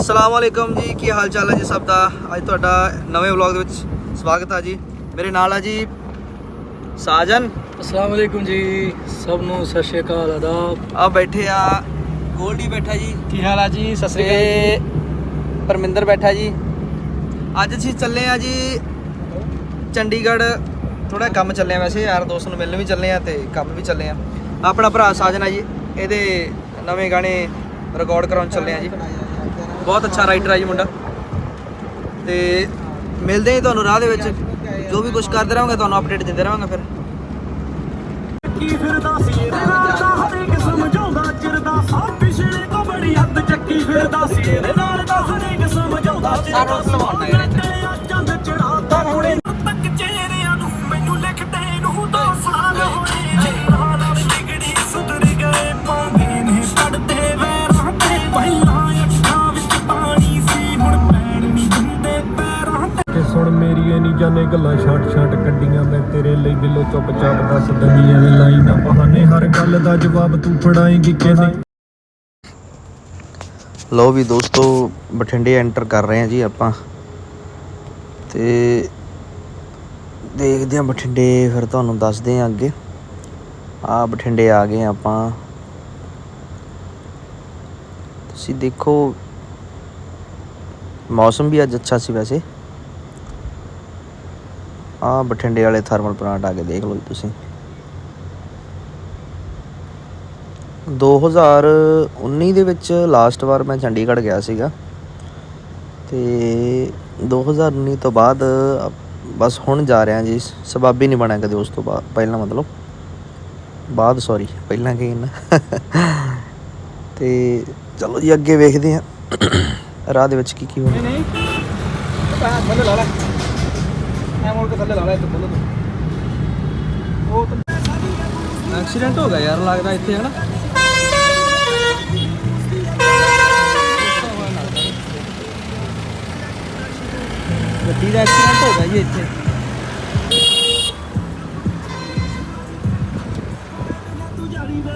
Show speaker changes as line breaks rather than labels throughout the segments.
ਅਸਲਾਮ ਵਾਲੇਕਮ ਜੀ ਕੀ ਹਾਲ ਚਾਲ ਹੈ ਜੀ ਸਭ ਦਾ? ਅੱਜ ਤੁਹਾਡਾ ਨਵੇਂ ਵਲੌਗ ਦੇ ਵਿੱਚ ਸਵਾਗਤ ਹੈ ਜੀ। ਮੇਰੇ ਨਾਲ ਹੈ ਜੀ ਸਾਜਨ।
ਅਸਲਾਮ ਵਾਲੇਕੁਮ ਜੀ ਸਭ ਨੂੰ ਸਤਿ ਸ਼੍ਰੀ ਅਕਾਲ ਆਦਾਬ।
ਆ ਬੈਠੇ ਆ ਗੋਲਡੀ ਬੈਠਾ ਜੀ।
ਕੀ ਹਾਲ ਆ ਜੀ? ਸਤਿ ਸ਼੍ਰੀ
ਤੇ ਪਰਮਿੰਦਰ ਬੈਠਾ ਜੀ। ਅੱਜ ਅਸੀਂ ਚੱਲੇ ਆ ਜੀ ਚੰਡੀਗੜ੍ਹ। ਥੋੜਾ ਕੰਮ ਚੱਲੇ ਆ ਵੈਸੇ ਯਾਰ ਦੋਸਤ ਨੂੰ ਮਿਲਣ ਵੀ ਚੱਲੇ ਆ ਤੇ ਕੰਮ ਵੀ ਚੱਲੇ ਆ। ਆਪਣਾ ਭਰਾ ਸਾਜਨ ਆ ਜੀ ਇਹਦੇ ਨਵੇਂ ਗਾਣੇ ਰਿਕਾਰਡ ਕਰਾਉਣ ਚੱਲੇ ਆ ਜੀ। ਬਹੁਤ ਅੱਛਾ ਰਾਈਟਰ ਆ ਜੀ ਮੁੰਡਾ ਤੇ ਮਿਲਦੇ ਹਾਂ ਤੁਹਾਨੂੰ ਰਾਹ ਦੇ ਵਿੱਚ ਜੋ ਵੀ ਕੁਝ ਕਰਦੇ ਰਹਾਂਗੇ ਤੁਹਾਨੂੰ ਅਪਡੇਟ ਦਿੰਦੇ ਰਹਾਂਗੇ ਫਿਰ
ਕੀ ਫਿਰਦਾ ਸੀ ਨਾਲ ਦਾ ਹਰੇਕ ਸਮਝਾਉਂਦਾ ਚਿਰਦਾ ਸਾ ਪਿਛਲੇ ਤੋਂ ਬੜੀ ਹੱਦ ਚੱਕੀ ਫਿਰਦਾ ਸੀ ਇਹਦੇ ਨਾਲ ਦਾ ਹਰੇਕ ਸਮਝਾਉਂਦਾ ਚਿਰਦਾ ਸਾ ਚੰਦ ਚੜਾਤਾ ਹੁਣੇ ਤੱਕ ਚਿਹਰਿਆਂ
ਗੱਲਾਂ ਛਾਟ ਛਾਟ ਕੱਢੀਆਂ ਮੈਂ ਤੇਰੇ ਲਈ ਦਿਲੋਂ ਚੁੱਪਚਾਪ ਦੱਸ ਦਨੀ ਐਵੇਂ ਲਾਈ ਬਹਾਨੇ, ਹਰ ਗੱਲ ਦਾ ਜਵਾਬ ਤੂੰ ਫੜਾਏਂਗੀ ਕਿਵੇਂ?
ਲਓ ਵੀ ਦੋਸਤੋ, ਬਠਿੰਡੇ ਐਂਟਰ ਕਰ ਰਹੇ ਹਾਂ ਜੀ ਆਪਾਂ। ਤੇ ਦੇਖਦੇ ਹਾਂ ਬਠਿੰਡੇ, ਫਿਰ ਤੁਹਾਨੂੰ ਦੱਸਦੇ ਹਾਂ ਅੱਗੇ। ਆ ਬਠਿੰਡੇ ਆ ਗਏ ਆਪਾਂ। ਤੁਸੀਂ ਦੇਖੋ, ਮੌਸਮ ਵੀ ਅੱਜ ਅੱਛਾ ਸੀ ਵੈਸੇ। ਆ ਬਠਿੰਡੇ ਵਾਲੇ ਥਰਮਲ ਪਲਾਂਟ ਆ ਕੇ ਦੇਖ ਲਓ ਜੀ ਤੁਸੀਂ। 2019 ਦੇ ਵਿੱਚ ਲਾਸਟ ਵਾਰ ਮੈਂ ਚੰਡੀਗੜ੍ਹ ਗਿਆ ਸੀਗਾ। ਤੇ 2019 ਤੋਂ ਬਾਅਦ ਬਸ ਹੁਣ ਜਾ ਰਿਹਾ ਜੀ। ਸਬੱਬ ਨਹੀਂ ਬਣਿਆ ਕਦੇ ਉਸ ਤੋਂ ਬਾਅਦ ਪਹਿਲਾਂ ਮਤਲਬ। ਬਾਅਦ ਸੌਰੀ ਪਹਿਲਾਂ ਕੀ ਨਾ ਤੇ ਚਲੋ ਜੀ ਅੱਗੇ ਵੇਖਦੇ ਹਾਂ। ਰਾਹ ਦੇ ਵਿੱਚ ਕੀ ਕੀ ਹੋਣਾ।
ਨਹੀਂ ਥੱਲੇ ਲਾ ਲੈ। ਐ ਮੋੜ ਕੇ ਥੱਲੇ ਲਾ ਲੈ ਇੱਥੇ ਬੋਲੋ ਉਹ ਐਕਸੀਡੈਂਟ ਹੋ ਗਿਆ ਯਾਰ, ਲੱਗਦਾ ਇੱਥੇ ਹਨਾ। ਗੱਡੀ ਦਾ ਐਕਸੀਡੈਂਟ ਹੋ ਗਿਆ ਜੀ ਇੱਥੇ।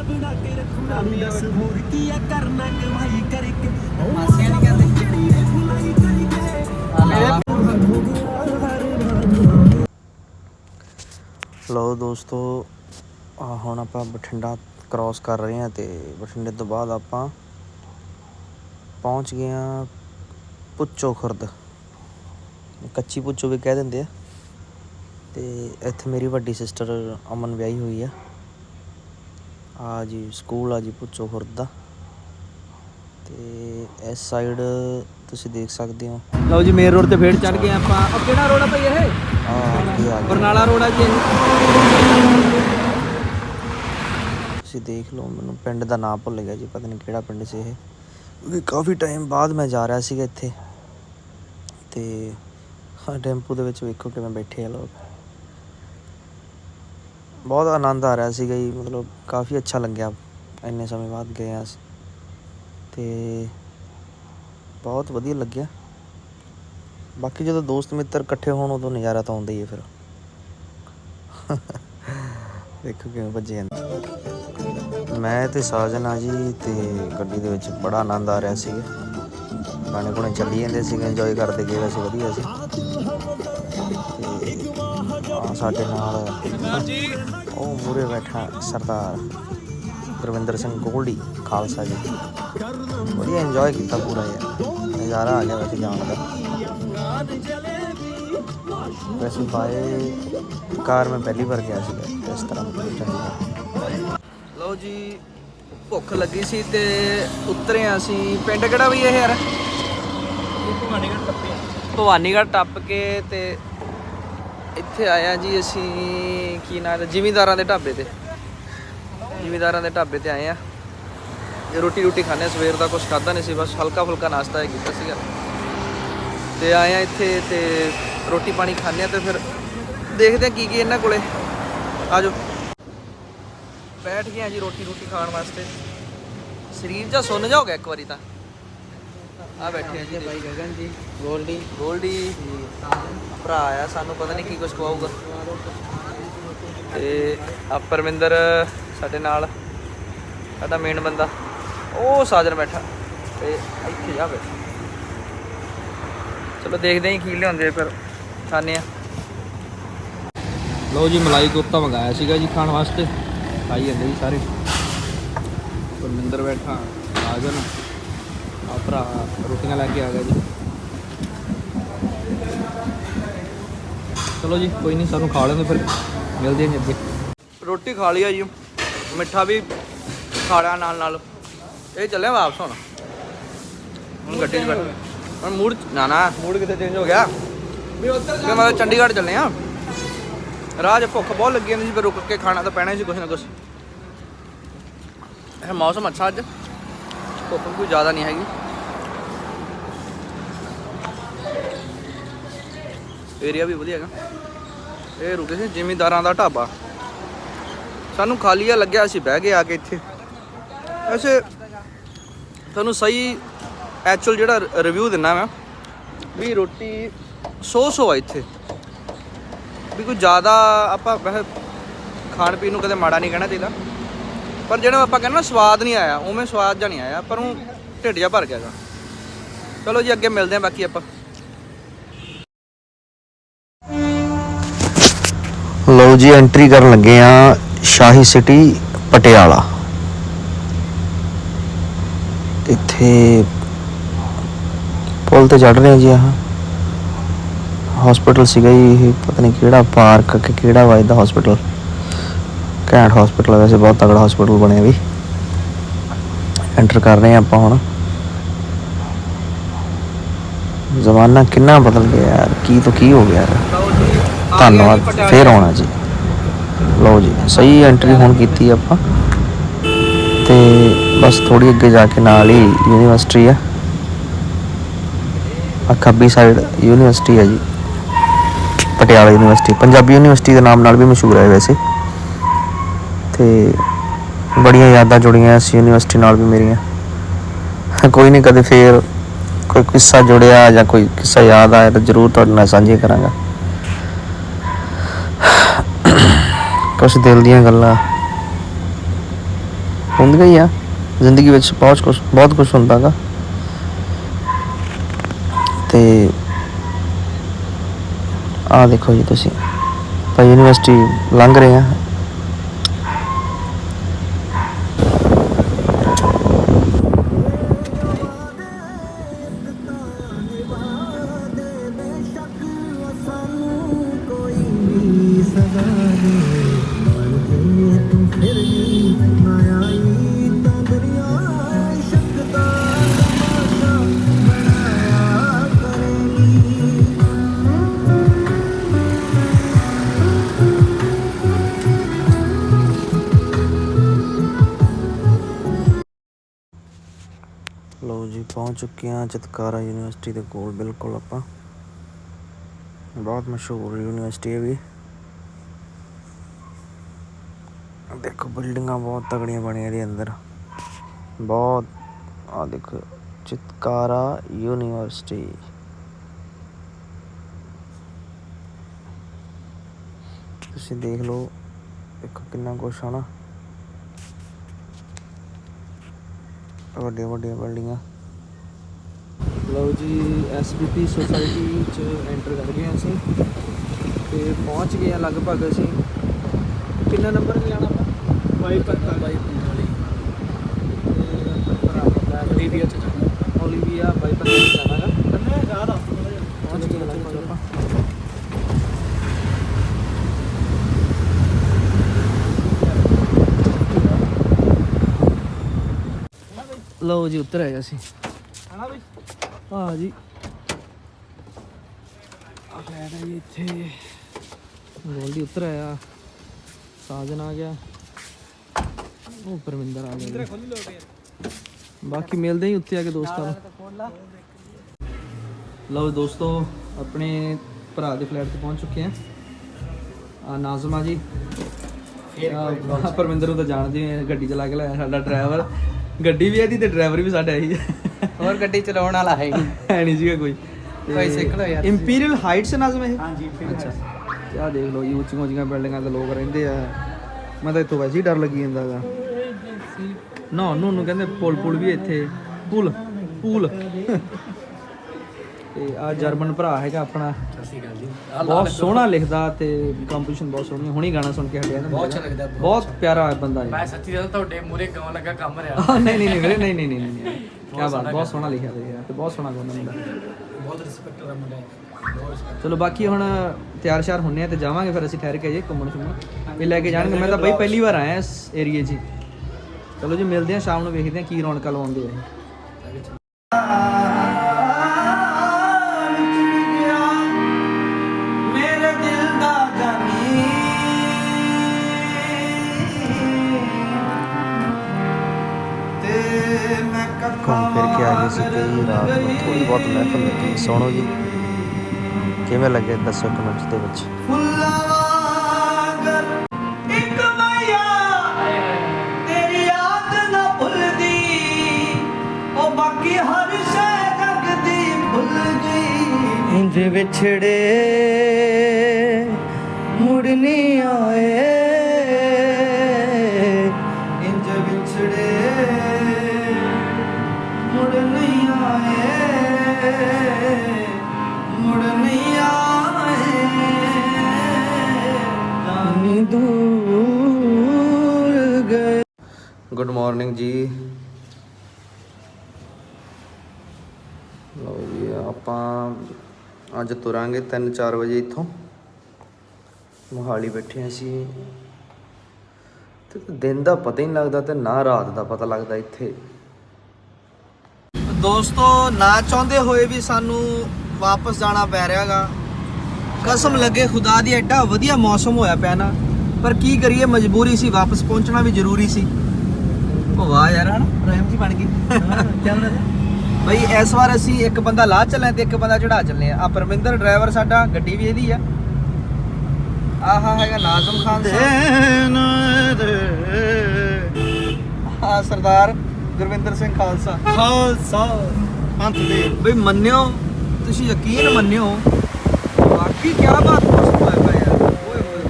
ਬਣਾ ਕੇ ਰੱਖੂਗਾ। ਦੱਸ ਹੋਰ ਕੀ ਕਰਨਾ, ਕਮਾਈ ਕਰਕੇ। ਮਾਸੀਆਂ
ਲਓ ਦੋਸਤੋ ਹੁਣ ਆਪਾਂ ਬਠਿੰਡਾ ਕ੍ਰਾਸ ਕਰ ਰਹੇ ਹਾਂ ਤੇ ਬਠਿੰਡੇ ਤੋਂ ਬਾਅਦ ਆਪਾਂ ਪਹੁੰਚ ਗਏ ਹਾਂ ਪੁੱਚੋ ਖੁਰਦ। ਕੱਚੀ ਪੁੱਚੋ ਵੀ ਕਹਿ ਦਿੰਦੇ ਆ। ਤੇ ਇੱਥੇ ਮੇਰੀ ਵੱਡੀ ਸਿਸਟਰ ਅਮਨ ਵਿਆਹੀ ਹੋਈ ਆ। ਆ ਜੀ ਸਕੂਲ ਆ ਜੀ ਪੁੱਚੋ ਖੁਰਦ ਦਾ। ਤੇ ਇਸ ਸਾਈਡ ਤੁਸੀਂ ਦੇਖ ਸਕਦੇ ਹੋ।
ਲਓ ਜੀ ਮੇਨ ਰੋਡ ਤੇ ਫੇਰ ਚੜ ਗਏ ਆਪਾਂ। ਉਹ ਕਿਹੜਾ ਰੋਡ ਆ ਭਾਈ ਇਹ? ਬਰਨਾਲਾ ਰੋਡ ਆ ਜੀ ਇਹ।
ਤੁਸੀਂ ਦੇਖ ਲਓ ਮੈਨੂੰ ਪਿੰਡ ਦਾ ਨਾਮ ਭੁੱਲ ਗਿਆ ਜੀ ਪਤਾ ਨਹੀਂ ਕਿਹੜਾ ਪਿੰਡ ਸੀ ਇਹ। ਕਿਉਂਕਿ ਕਾਫੀ ਟਾਈਮ ਬਾਅਦ ਮੈਂ ਜਾ ਰਿਹਾ ਸੀਗਾ ਇੱਥੇ। ਤੇ ਹਾਂ ਟੈਂਪੂ ਦੇ ਵਿੱਚ ਵੇਖੋ ਕਿਵੇਂ ਬੈਠੇ ਆ ਲੋਕ। ਬਹੁਤ ਆਨੰਦ ਆ ਰਿਹਾ ਸੀਗਾ ਜੀ ਮਤਲਬ ਕਾਫੀ ਅੱਛਾ ਲੱਗਿਆ ਇੰਨੇ ਸਮੇਂ ਬਾਅਦ ਗਏ ਆ। ਤੇ ਬਹੁਤ ਵਧੀਆ ਲੱਗਿਆ। ਬਾਕੀ ਜਦੋਂ ਦੋਸਤ ਮਿੱਤਰ ਇਕੱਠੇ ਹੋਣ, ਉਦੋਂ ਨਜ਼ਾਰਾ ਤਾਂ ਆਉਂਦਾ ਹੀ ਹੈ ਫਿਰ। ਦੇਖੋ ਕਿਵੇਂ ਭੱਜੇ ਜਾਂਦੇ। ਮੈਂ ਤੇ ਸਾਜਨ ਆ ਜੀ ਤੇ ਗੱਡੀ ਦੇ ਵਿੱਚ ਬੜਾ ਆਨੰਦ ਆ ਰਿਹਾ ਸੀ ਗਾਣੇ ਗੁਣੇ ਚੱਲੀ ਜਾਂਦੇ ਸੀਗੇ ਇੰਜੋਏ ਕਰਦੇ ਗਏ ਵੈਸੇ ਵਧੀਆ ਸੀ। ਤੇ ਆ ਸਾਡੇ ਨਾਲ ਉਹ ਮੂਰੇ ਬੈਠਾ ਸਰਦਾਰ ਗੁਰਵਿੰਦਰ ਸਿੰਘ ਗੋਲਡੀ, ਖਾਲਸਾ ਜੀ। ਵਧੀਆ ਇੰਜੋਏ ਕੀਤਾ ਪੂਰਾ ਯਾਰ ਨਜ਼ਾਰਾ ਆ ਗਿਆ ਵੈਸੇ ਜਾਣ ਦਾ। ਵੈਸੇ ਬਾਏ ਕਾਰ ਮੈਂ ਪਹਿਲੀ ਵਾਰ ਗਿਆ ਸੀਗਾ ਇਸ ਤਰ੍ਹਾਂ ਚੰਡੀਗੜ੍ਹ ਲਓ ਜੀ ਭੁੱਖ ਲੱਗੀ ਸੀ ਤੇ ਉਤਰੇ ਹਾਂ ਅਸੀਂ। ਪਿੰਡ ਕਿਹੜਾ ਵੀ ਇਹ ਯਾਰ? ਭਵਾਨੀਗੜ੍ਹ ਟੱਪ ਕੇ ਤੇ ਇੱਥੇ ਆਇਆ ਜੀ ਅਸੀਂ ਕੀ ਨਾਂ ਹੈ ਜ਼ਿਮੀਂਦਾਰਾਂ ਦੇ ਢਾਬੇ ਤੇ। ਜ਼ਿਮੀਂਦਾਰਾਂ ਦੇ ਢਾਬੇ ਤੇ ਆਏ ਆ ਇਹ ਰੋਟੀ ਰੋਟੀ ਖਾਣੇ ਆ, ਸਵੇਰ ਦਾ ਕੁਝ ਖਾਦਾ ਨਹੀਂ ਸੀ ਬਸ ਹਲਕਾ ਫੁਲਕਾ ਨਾਸ਼ਤਾ ਹੀ ਕੀਤਾ ਸੀਗਾ। ਤੇ ਆਏ ਆ ਇੱਥੇ ਤੇ ਰੋਟੀ ਪਾਣੀ ਖਾਣੇ ਆ ਤੇ ਫਿਰ ਦੇਖਦੇ ਆ ਕੀ ਕੀ ਇਹਨਾਂ ਕੋਲੇ। ਆਜੋ। ਬੈਠ ਗਏ ਆ ਜੀ ਰੋਟੀ ਰੋਟੀ ਖਾਣ ਵਾਸਤੇ। ਸਰੀਰ ਜਾਂ ਸੁੰਨ ਜਾ ਹੋ ਗਿਆ ਇੱਕ ਵਾਰੀ ਤਾਂ। ਆ ਬੈਠੇ ਆ ਜੀ
ਭਾਈ ਗਗਨ ਜੀ ਗੋਲਡੀ।
ਗੋਲਡੀ। ਭਰਾ ਆਇਆ ਸਾਨੂੰ ਪਤਾ ਨਹੀਂ ਕੀ ਕੁਝ ਖਵਾਊਗਾ। ਤੇ ਆ ਪਰਮਿੰਦਰ ਸਾਡੇ ਨਾਲ ਸਾਡਾ ਮੇਨ ਬੰਦਾ। ਉਹ ਸਾਜਨ ਬੈਠਾ। ਤੇ ਇੱਥੇ ਜਾ ਬੈਠਾ
ਚਲੋ ਦੇਖਦੇ ਹਾਂ ਕੀ ਲਿਆਉਂਦੇ ਫਿਰ ਖਾਣੇ ਆ ਲਓ ਜੀ ਮਲਾਈ ਕੋਫਤਾ ਮੰਗਾਇਆ ਸੀਗਾ ਜੀ ਖਾਣ ਵਾਸਤੇ। ਖਾਈ ਜਾਂਦੇ ਜੀ ਸਾਰੇ। ਪਰਮਿੰਦਰ ਬੈਠਾ ਰਾਜਨ ਆ ਭਰਾ ਰੋਟੀਆਂ ਲੈ ਕੇ ਆ ਗਿਆ ਜੀ। ਚਲੋ ਜੀ ਕੋਈ ਨਹੀਂ ਸਾਨੂੰ ਖਾ ਲੈਂਦੇ ਫਿਰ। ਮਿਲਦੇ ਹਾਂ ਜੀ ਅੱਗੇ। ਰੋਟੀ ਖਾ ਲਈ ਆ ਜੀ ਮਿੱਠਾ ਵੀ ਖਾ ਲਿਆ ਨਾਲ ਨਾਲ ਇਹ ਚੱਲੇ ਵਾਪਸ ਹੁਣ। ਹੁਣ ਗੱਡੀ 'ਚ ਬੈਠ। ਹੁਣ ਮੂਡ ਨਾ ਨਾ ਮੂਡ ਕਿਤੇ ਚੇਂਜ ਹੋ ਗਿਆ। ਵੀ ਉੱਧਰ ਮੈਂ ਚੰਡੀਗੜ੍ਹ ਚੱਲੇ ਆ। ਰਾਜ ਭੁੱਖ ਬਹੁਤ ਲੱਗੀ ਜਾਂਦੀ ਸੀ ਫਿਰ ਰੁਕ ਕੇ ਖਾਣਾ ਤਾਂ ਪੈਣਾ ਸੀ ਕੁਛ ਨਾ ਕੁਛ। ਇਹ ਮੌਸਮ ਅੱਛਾ ਅੱਜ। ਵੀ ਕੋਈ ਜ਼ਿਆਦਾ ਨਹੀਂ ਹੈਗੀ। ਏਰੀਆ ਵੀ ਵਧੀਆ ਹੈਗਾ। ਇਹ ਰੁਕੇ ਸੀ ਜ਼ਿਮੀਂਦਾਰਾਂ ਦਾ ਢਾਬਾ। ਸਾਨੂੰ ਖਾਲੀਆ ਲੱਗਿਆ ਅਸੀਂ ਬਹਿ ਗਏ ਆ ਕੇ ਇੱਥੇ। ਵੈਸੇ ਤੁਹਾਨੂੰ ਸਹੀ ਐਕਚੁਅਲ ਜਿਹੜਾ ਰਿਵਿਊ ਦਿੰਨਾ ਮੈਂ, ਵੀ ਰੋਟੀ ਸੋ ਸੋ ਆ ਇੱਥੇ। ਵੀ ਕੋਈ ਜ਼ਿਆਦਾ ਆਪਾਂ ਵੈਸੇ ਖਾਣ ਪੀਣ ਨੂੰ ਕਦੇ ਮਾੜਾ ਨਹੀਂ ਕਹਿਣਾ ਚਾਹੀਦਾ। ਪਰ ਜਿਹੜਾ ਆਪਾਂ ਕਹਿੰਦੇ ਨਾ ਸਵਾਦ ਨਹੀਂ ਆਇਆ, ਉਵੇਂ ਸਵਾਦ ਜਾਂ ਨਹੀਂ ਆਇਆ, ਪਰ ਉਹ ਢਿੱਡ ਜਿਹਾ ਭਰ ਗਿਆ ਗਾ। ਚਲੋ ਜੀ, ਅੱਗੇ ਮਿਲਦੇ ਹਾਂ ਬਾਕੀ ਆਪਾਂ।
ਲਓ ਜੀ ਐਂਟਰੀ ਕਰਨ ਲੱਗੇ ਆ ਸ਼ਾਹੀ ਸਿਟੀ ਪਟਿਆਲਾ। ਇੱਥੇ ਪੁਲ ਤੇ ਚੜ ਰਹੇ ਆ ਜੀ ਆਹ। ਹਸਪੀਟਲ ਸੀਗਾ ਜੀ, ਇਹ ਪਤਾ ਨਹੀਂ ਕਿਹੜਾ ਪਾਰਕ ਕਿ ਕਿਹੜਾ ਵਾ ਇਹਦਾ ਹਸਪੀਟਲ ਘੈਂਟ ਹਸਪੀਟਲ ਵੈਸੇ, ਬਹੁਤ ਤਗੜਾ ਹਸਪੀਟਲ ਬਣਿਆ ਵੀ। ਐਂਟਰ ਕਰ ਰਹੇ ਆ ਆਪਾਂ ਹੁਣ। ਜ਼ਮਾਨਾ ਕਿੰਨਾ ਬਦਲ ਗਿਆ ਯਾਰ, ਕੀ ਤੋਂ ਕੀ ਹੋ ਗਿਆ ਯਾਰ। ਧੰਨਵਾਦ
ਪਟਿਆਲੇ।
ਫੇਰ ਆਉਣਾ ਜੀ। ਲਓ ਜੀ, ਸਹੀ ਐਂਟਰੀ ਹੁਣ ਕੀਤੀ ਆਪਾਂ। ਤੇ ਬਸ ਥੋੜੀ ਅੱਗੇ ਜਾ ਕੇ ਨਾਲ ਹੀ ਯੂਨੀਵਰਸਿਟੀ ਆ। ਆ ਖੱਬੀ ਸਾਈਡ ਯੂਨੀਵਰਸਿਟੀ ਹੈ ਜੀ। ਪਟਿਆਲਾ ਯੂਨੀਵਰਸਿਟੀ ਪੰਜਾਬੀ ਯੂਨੀਵਰਸਿਟੀ ਦੇ ਨਾਮ ਨਾਲ ਵੀ ਮਸ਼ਹੂਰ ਹੈ ਵੈਸੇ। ਤੇ ਬੜੀਆਂ ਯਾਦਾਂ ਜੁੜੀਆਂ ਇਸ ਯੂਨੀਵਰਸਿਟੀ ਨਾਲ ਵੀ ਮੇਰੀਆਂ। ਕੋਈ ਨਹੀਂ, ਕਦੇ ਫੇਰ ਕੋਈ ਕਿੱਸਾ ਜੁੜਿਆ ਜਾਂ ਕੋਈ ਕਿੱਸਾ ਯਾਦ ਆਇਆ ਤਾਂ ਜ਼ਰੂਰ ਤੁਹਾਡੇ ਨਾਲ ਸਾਂਝੇ ਕਰਾਂਗਾ। ਕੁਛ ਦਿਲ ਦੀਆਂ ਗੱਲਾਂ ਹੁੰਦੀਆਂ ਹੀ ਆ। ਜ਼ਿੰਦਗੀ ਵਿੱਚ ਬਹੁਤ ਕੁਛ ਬਹੁਤ ਕੁਛ ਹੁੰਦਾ ਗਾ ਤੇ ਆ ਦੇਖੋ ਜੀ ਤੁਸੀਂ। ਤਾਂ ਯੂਨੀਵਰਸਿਟੀ ਲੰਘ ਰਹੇ ਆ। ਜੀ ਪਹੁੰਚ ਚੁੱਕੇ ਹਾਂ ਚਿਤਕਾਰਾ ਯੂਨੀਵਰਸਿਟੀ ਦੇ ਕੋਲ, ਬਿਲਕੁਲ ਆਪਾਂ। ਬਹੁਤ ਮਸ਼ਹੂਰ ਯੂਨੀਵਰਸਿਟੀ ਹੈ ਵੀ। ਦੇਖੋ, ਬਿਲਡਿੰਗਾਂ ਬਹੁਤ ਤਗੜੀਆਂ ਬਣੀਆਂ ਇਹਦੇ ਅੰਦਰ। ਬਹੁਤ ਆ ਦੇਖੋ, ਚਿਤਕਾਰਾ ਯੂਨੀਵਰਸਿਟੀ। ਤੁਸੀਂ ਦੇਖ ਲਓ, ਦੇਖੋ ਕਿੰਨਾ ਕੁਛ ਆ ਨਾ। ਵੱਡੀਆਂ ਵੱਡੀਆਂ ਬਿਲਡਿੰਗਾਂ।
ਲਓ ਜੀ ਐਸਬੀਪੀ ਸੋਸਾਇਟੀ ਚ ਐਂਟਰ ਕਰ ਗਏ ਅਸੀਂ। ਤੇ ਪਹੁੰਚ ਗਏ ਆ ਲਗਭਗ ਅਸੀਂ। ਕਿੰਨਾ ਨੰਬਰ ਤੇ ਜਾਣਾ ਆਪਾਂ? 2245 ਓਲੀਵੀਆ ਚ ਜਾਣਾ। ਓਲੀਵੀਆ 2245 ਜਾਣਾਗਾ ਪਹੁੰਚ ਗਏ ਆ ਲਗਭਗ ਆਪਾਂ। ਲਓ ਜੀ ਉੱਤਰ ਆਇਆ ਸੀ
ਹਨਾ ਬਈ
ਆ ਜੀ ਆ ਫਲੈਟ ਹੈ ਜੀ ਇੱਥੇ। ਗੋਲਡੀ ਉੱਤਰ ਆਇਆ। ਸਾਜਨ ਆ ਗਿਆ। ਉਹ ਪਰਮਿੰਦਰ ਆ ਗਿਆ ਜੀ। ਬਾਕੀ ਮਿਲਦੇ ਹੀ ਉੱਤੇ ਆ ਕੇ ਦੋਸਤਾਂ ਨੂੰ। ਲਓ ਦੋਸਤੋ ਆਪਣੇ ਭਰਾ ਦੇ ਫਲੈਟ ਤੇ ਪਹੁੰਚ ਚੁੱਕੇ ਆ। ਆ ਨਾਜ਼ਮਾ ਜੀ। ਆਹ ਪਰਮਿੰਦਰ ਨੂੰ ਤਾਂ ਜਾਣਦੇ ਆ ਗੱਡੀ ਚਲਾ ਕੇ ਲਾਇਆ ਸਾਡਾ ਡਰਾਈਵਰ ਗੱਡੀ ਵੀ ਇਹਦੀ ਤੇ ਡਰਾਈਵਰ ਵੀ ਸਾਡਾ ਇਹੀ ਹੈ
ਹੋਰ ਗੱਡੀ ਚਲਾਉਣ ਵਾਲਾ ਹੈ ਹੀ
ਹੈ ਨਹੀਂ ਸੀਗਾ ਕੋਈ।
ਕੋਈ ਸਿੱਖ ਲਓ ਯਾਰ
ਇੰਪੀਰੀਅਲ ਹਾਈਟਸ ਨਾਜ਼ਮ ਇਹ?
ਹਾਂਜੀ
ਅੱਛਾ। ਆਹ ਦੇਖ ਲਓ ਜੀ ਉੱਚੀਆਂ ਉੱਚੀਆਂ ਬਿਲਡਿੰਗਾਂ ਤੇ ਲੋਕ ਰਹਿੰਦੇ ਆ। ਮੈਂ ਤਾਂ ਇੱਥੋਂ ਵੈਸੇ ਹੀ ਡਰ ਲੱਗੀ ਜਾਂਦਾਗਾ ਨਾ ਨੂੰ ਨੂੰ ਕਹਿੰਦੇ ਪੁਲ ਪੁਲ ਵੀ ਇੱਥੇ। ਪੁਲ ਪੂਲ। ਤੇ ਆ ਜਰਮਨ ਭਰਾ ਹੈਗਾ ਆਪਣਾ। ਬਹੁਤ ਸੋਹਣਾ ਲਿਖਦਾ ਤੇ ਕੰਪੋਜੀਸ਼ਨ ਬਹੁਤ ਸੋਹਣੀ ਹੁਣੀ ਗਾਣਾ ਸੁਣ ਕੇ ਹਟਿਆ ਬਹੁਤ ਅੱਛਾ ਲੱਗਦਾ ਬਹੁਤ ਪਿਆਰਾ ਬੰਦਾ ਹੈ।
ਮੈਂ ਸੱਚੀ ਦੱਸਾਂ ਤੁਹਾਡੇ ਮੂਰੇ ਗਾਉਣ ਲੱਗਾ ਕੰਮ ਰਿਹਾ।
ਨਹੀਂ ਨਹੀਂ ਨਹੀਂ ਨਹੀਂ ਨਹੀਂ ਨਹੀਂ। ਕੀ ਬਾਤ ਬਹੁਤ ਸੋਹਣਾ ਲਿਖਿਆ ਤੇ ਯਾਰ ਤੇ ਬਹੁਤ ਸੋਹਣਾ ਗਾਉਂਦਾ ਮੁੰਡਾ।
ਬਹੁਤ ਰਿਸਪੈਕਟ ਦਾ ਮੁੰਡਾ ਹੈ
ਚਲੋ ਬਾਕੀ ਹੁਣ ਤਿਆਰ ਸ਼ਿਆਰ ਹੁੰਨੇ ਆ ਤੇ ਜਾਵਾਂਗੇ ਫਿਰ ਅਸੀਂ ਠਹਿਰ ਕੇ ਜੇ ਘੁੰਮਣ ਸ਼ੁੰਮਣ ਇਹ ਲੈ ਕੇ ਜਾਣਗੇ ਮੈਂ ਤਾਂ ਬਈ ਪਹਿਲੀ ਵਾਰ ਆਇਆ ਇਸ ਏਰੀਏ 'ਚ। ਚਲੋ ਜੀ ਮਿਲਦੇ ਆ ਸ਼ਾਮ ਨੂੰ ਵੇਖਦੇ ਆ ਕੀ ਰੌਣਕਾਂ ਲਵਾਉਂਦੇ ਆ
ਥੋੜੀ ਬਹੁਤ ਮਹਿਫਲ ਲੱਗੀ ਸੋਣੋ ਜੀ। ਕਿਵੇਂ ਲੱਗੇ ਦੱਸੋ ਕਮੈਂਟਸ ਦੇ ਵਿੱਚ।
ਫੁੱਲਾਂ ਵਿਛੜੇ ਮੁੜਨੀ ਆਏ।
ਗੁੱਡ ਮਾਰਨਿੰਗ ਜੀ ਲਓ ਜੀ, ਆਪਾਂ ਅੱਜ ਤੁਰਾਂਗੇ 3-4 ਵਜੇ ਇੱਥੋਂ। ਮੋਹਾਲੀ ਬੈਠੇ ਹਾਂ ਅਸੀਂ। ਤੇ ਦਿਨ ਦਾ ਪਤਾ ਹੀ ਨਹੀਂ ਲੱਗਦਾ ਤੇ ਨਾ ਰਾਤ ਦਾ ਪਤਾ ਲੱਗਦਾ ਇੱਥੇ।
ਦੋਸਤੋ, ਨਾ ਚਾਹੁੰਦੇ ਹੋਏ ਵੀ ਸਾਨੂੰ ਵਾਪਸ ਜਾਣਾ ਪੈ ਰਿਹਾਗਾ। ਕਸਮ ਲੱਗੇ ਖੁਦਾ ਦੀ, ਐਡਾ ਵਧੀਆ ਮੌਸਮ ਹੋਇਆ ਪਿਆ ਨਾ। ਪਰ ਕੀ ਕਰੀਏ, ਮਜਬੂਰੀ ਸੀ, ਵਾਪਸ ਪਹੁੰਚਣਾ ਵੀ ਜ਼ਰੂਰੀ ਸੀ। ਵਾਹ ਯਾਰ ਹਨਾ? ਰਹਿਮ ਜੀ ਬਣ ਗਈ ਚੱਲ ਬਈ ਇਸ ਵਾਰ ਅਸੀਂ ਇੱਕ ਬੰਦਾ ਲਾ ਚੱਲੇ ਤੇ ਇੱਕ ਬੰਦਾ ਚੜਾ ਚੱਲੇ ਆ। ਪਰਮਿੰਦਰ ਡਰਾਈਵਰ ਸਾਡਾ ਗੱਡੀ ਵੀ ਇਹਦੀ ਆ। ਆਹਾ ਹੈਗਾ ਨਾਜ਼ਮ ਖਾਨ ਸਾਹਿਬ। ਆ ਸਰਦਾਰ ਗੁਰਵਿੰਦਰ ਸਿੰਘ ਖਾਲਸਾ।
ਖਾਲਸਾ ਅੰਤ ਦੇ।
ਬਈ ਮੰਨਿਓ ਤੁਸੀਂ ਯਕੀਨ ਮੰਨਿਓ। ਵਾਕਈ ਕੀ ਬਾਤ ਮੌਸਮ ਹੋਇਆ ਪਿਆ ਯਾਰ। ਓਏ ਹੋਏ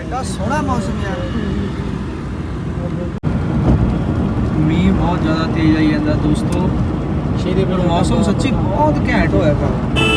ਐਡਾ ਸੋਹਣਾ ਮੌਸਮ ਯਾਰ ਮੀਂਹ ਬਹੁਤ ਜ਼ਿਆਦਾ ਤੇਜ਼ ਆਈ ਜਾਂਦਾ ਦੋਸਤੋ। ਸ਼ੇਰੇ ਪਰ ਮੌਸਮ ਸੱਚੀ ਬਹੁਤ ਘੈਂਟ ਹੋਇਆ ਪਿਆ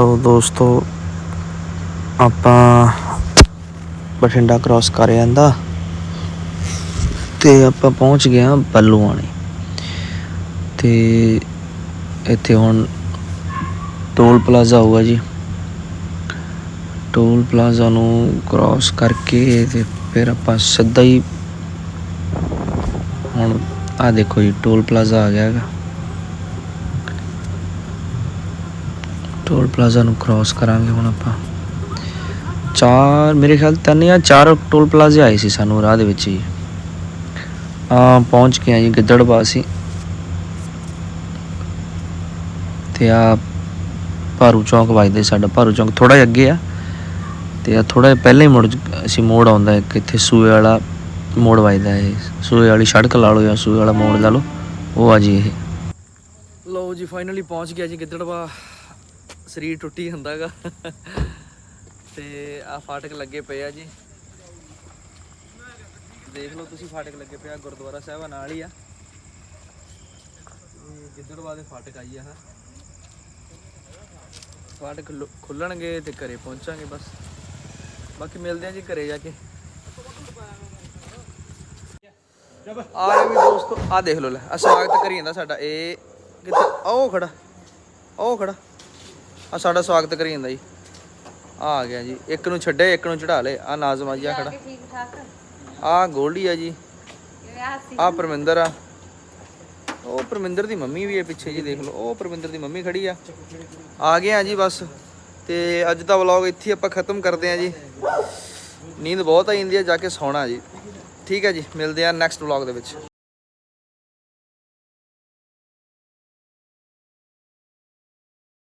ਲਓ ਦੋਸਤੋ, ਆਪਾਂ ਬਠਿੰਡਾ ਕ੍ਰਾਸ ਕਰ ਜਾਂਦਾ ਤੇ ਆਪਾਂ ਪਹੁੰਚ ਗਏ ਹਾਂ ਬੱਲੂਆਣੀ। ਤੇ ਇੱਥੇ ਹੁਣ ਟੋਲ ਪਲਾਜ਼ਾ ਹੋਊਗਾ ਜੀ। ਟੋਲ ਪਲਾਜ਼ਾ ਨੂੰ ਕ੍ਰਾਸ ਕਰਕੇ ਤੇ ਫਿਰ ਆਪਾਂ ਸਿੱਧਾ ਹੀ ਹੁਣ ਆ ਦੇਖੋ ਜੀ, ਟੋਲ ਪਲਾਜ਼ਾ ਆ ਗਿਆ ਹੈਗਾ। ਟੋਲ ਪਲਾਜ਼ਾ ਨੂੰ ਕ੍ਰਾਸ ਕਰਾਂਗੇ ਹੁਣ ਆਪਾਂ। ਚਾਰ, ਮੇਰੇ ਖਿਆਲ ਤਿੰਨ ਜਾਂ ਚਾਰ ਟੋਲ ਪਲਾਜ਼ੇ ਆਏ ਸੀ ਸਾਨੂੰ ਰਾਹ ਦੇ ਵਿੱਚ ਹੀ। ਆ ਪਹੁੰਚ ਗਏ ਆ ਜੀ ਗਿੱਦੜਬਾਹ ਸੀ ਤੇ ਆ ਭਾਰੂ ਚੌਂਕ ਵੱਜਦੇ ਸਾਡਾ। ਭਾਰੂ ਚੌਂਕ ਥੋੜਾ ਜਿਹਾ ਅੱਗੇ ਆ। ਤੇ ਆ ਥੋੜਾ ਜਿਹਾ ਪਹਿਲਾਂ ਹੀ ਮੁੜ ਅਸੀਂ ਮੋੜ ਆਉਂਦਾ ਇੱਕ ਇੱਥੇ ਸੂਏ ਵਾਲਾ ਮੋੜ ਵੱਜਦਾ ਇਹ। ਸੂਏ ਵਾਲੀ ਸੜਕ ਲਾ ਲਓ ਜਾਂ ਸੂਏ ਵਾਲਾ ਮੋੜ ਲਾ ਲਓ। ਉਹ ਆ ਜੀ ਇਹ।
ਲਓ ਜੀ ਫਾਈਨਲੀ ਪਹੁੰਚ ਗਿਆ ਜੀ ਗਿੱਦੜਵਾ। ਸਰੀਰ ਟੁੱਟੀ ਹੁੰਦਾਗਾ ਤੇ ਆ ਫਾਟਕ ਲੱਗੇ ਪਏ ਆ ਜੀ। ਦੇਖ ਲਓ ਤੁਸੀਂ ਫਾਟਕ ਲੱਗੇ ਪਿਆ ਗੁਰਦੁਆਰਾ ਸਾਹਿਬ ਨਾਲ ਹੀ ਆ। ਗਿੱਦੜਵਾ ਦੇ ਫਾਟਕ ਆਈ ਆ ਫਾਟਕ ਖੁੱਲਣਗੇ ਤੇ ਘਰੇ ਪਹੁੰਚਾਂਗੇ ਬਸ। ਬਾਕੀ ਮਿਲਦੇ ਆ ਜੀ ਘਰੇ ਜਾ ਕੇ। ਆ ਰਹੇ ਵੀ ਦੋਸਤੋ ਆ ਦੇਖ ਲਓ ਲੈ ਆ ਸਵਾਗਤ ਕਰੀ ਜਾਂਦਾ ਸਾਡਾ। ਇਹ ਕਿੱਥੇ ਆਹ ਖੜਾ ਆਓ ਖੜਾ। ਆ ਸਾਡਾ ਸਵਾਗਤ ਕਰੀ ਜਾਂਦਾ ਜੀ। ਆ ਆ ਗਿਆ ਜੀ। ਇੱਕ ਨੂੰ ਛੱਡੇ ਇੱਕ ਨੂੰ ਚੜਾ ਲੇ ਆ ਨਾਜ਼ਮਾ ਜੀ ਆ ਖੜਾ।
ਠੀਕ ਠਾਕ
ਆ ਗੋਲਡੀ ਆ ਜੀ।
ਵਿਆਹ
ਆ ਪਰਮਿੰਦਰ ਆ। ਉਹ ਪਰਮਿੰਦਰ ਦੀ ਮੰਮੀ ਵੀ ਹੈ ਪਿੱਛੇ ਜੀ, ਦੇਖ ਲਓ। ਉਹ ਪਰਮਿੰਦਰ ਦੀ ਮੰਮੀ ਖੜੀ ਆ। ਆ ਗਏ ਆ ਜੀ ਬਸ। ਤੇ ਅੱਜ ਦਾ ਵਲੌਗ ਇੱਥੇ ਆਪਾਂ ਖਤਮ ਕਰਦੇ ਆ ਜੀ। ਨੀਂਦ ਬਹੁਤ ਆ ਜਾਂਦੀ ਹੈ ਜਾ ਕੇ ਸੌਣਾ ਜੀ। ਠੀਕ ਹੈ ਜੀ। ਮਿਲਦੇ ਆ ਨੈਕਸਟ ਵਲੌਗ ਦੇ ਵਿੱਚ।